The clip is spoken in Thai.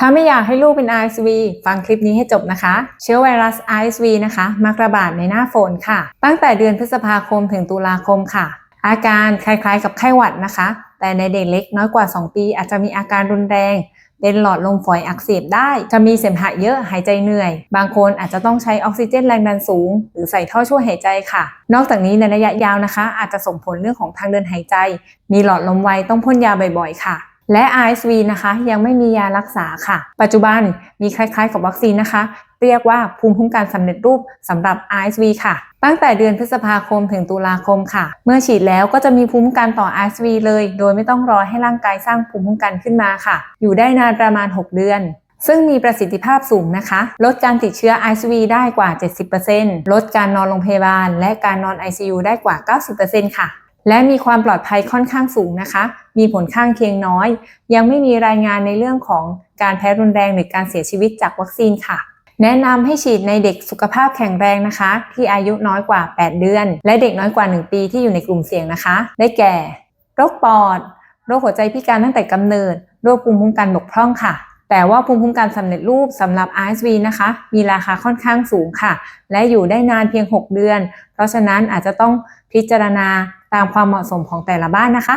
ถ้าไม่อยากให้ลูกเป็น RSV ฟังคลิปนี้ให้จบนะคะ เชื้อไวรัส RSV นะคะ มักระบาดในหน้าฝนค่ะ ตั้งแต่เดือนพฤษภาคมถึงตุลาคมค่ะ อาการคล้ายๆกับไข้หวัดนะคะ แต่ในเด็กเล็กน้อยกว่า 2 ปี อาจจะมีอาการรุนแรง เป็นหลอดลมฝอยอักเสบได้ จะมีเสมหะเยอะหายใจเหนื่อย บางคนอาจจะต้องใช้ออกซิเจนแรงดันสูง หรือใส่ท่อช่วยหายใจค่ะ นอกจากนี้ในระยะยาวนะคะ อาจจะส่งผลเรื่องของทางเดินหายใจ มีหลอดลมไวต้องพ่นยาบ่อยๆ ค่ะ และ RSV นะคะยังไม่มียารักษาค่ะ ปัจจุบันมีคล้ายๆ กับวัคซีนนะคะ เรียกว่าภูมิคุ้มกันสำเร็จรูปสำหรับ RSV ค่ะ ตั้งแต่เดือนพฤษภาคมถึงตุลาคมค่ะ เมื่อฉีดแล้วก็จะมีภูมิคุ้มกันต่อ RSV เลย โดยไม่ต้องรอให้ร่างกายสร้างภูมิคุ้มกันขึ้นมาค่ะ อยู่ได้นานประมาณ 6 เดือนซึ่งมีประสิทธิภาพสูงนะคะ ลดการติดเชื้อ RSV ได้กว่า 70%ลดการนอนโรงพยาบาล และการนอน ICU ได้กว่า 90%ค่ะ และมีความปลอดภัยค่อนข้างสูงนะคะ มีผลข้างเคียงน้อย ยังไม่มีรายงานในเรื่องของการแพ้รุนแรงหรือการเสียชีวิตจากวัคซีนค่ะ แนะนำให้ฉีดในเด็กสุขภาพแข็งแรงนะคะ ที่อายุน้อยกว่า 8 เดือน และเด็กน้อยกว่า 1 ปีที่อยู่ในกลุ่มเสี่ยงนะคะ ได้แก่ โรคปอด โรคหัวใจพิการตั้งแต่กำเนิด โรคภูมิคุ้มกันบกพร่องค่ะแต่ว่าภูมิคุ้มกันสำเร็จรูปสำหรับ RSV นะคะ มีราคาค่อนข้างสูงค่ะ และอยู่ได้นานเพียง 6 เดือน เพราะฉะนั้นอาจจะต้องพิจารณา ตามความเหมาะสมของแต่ละบ้านนะคะ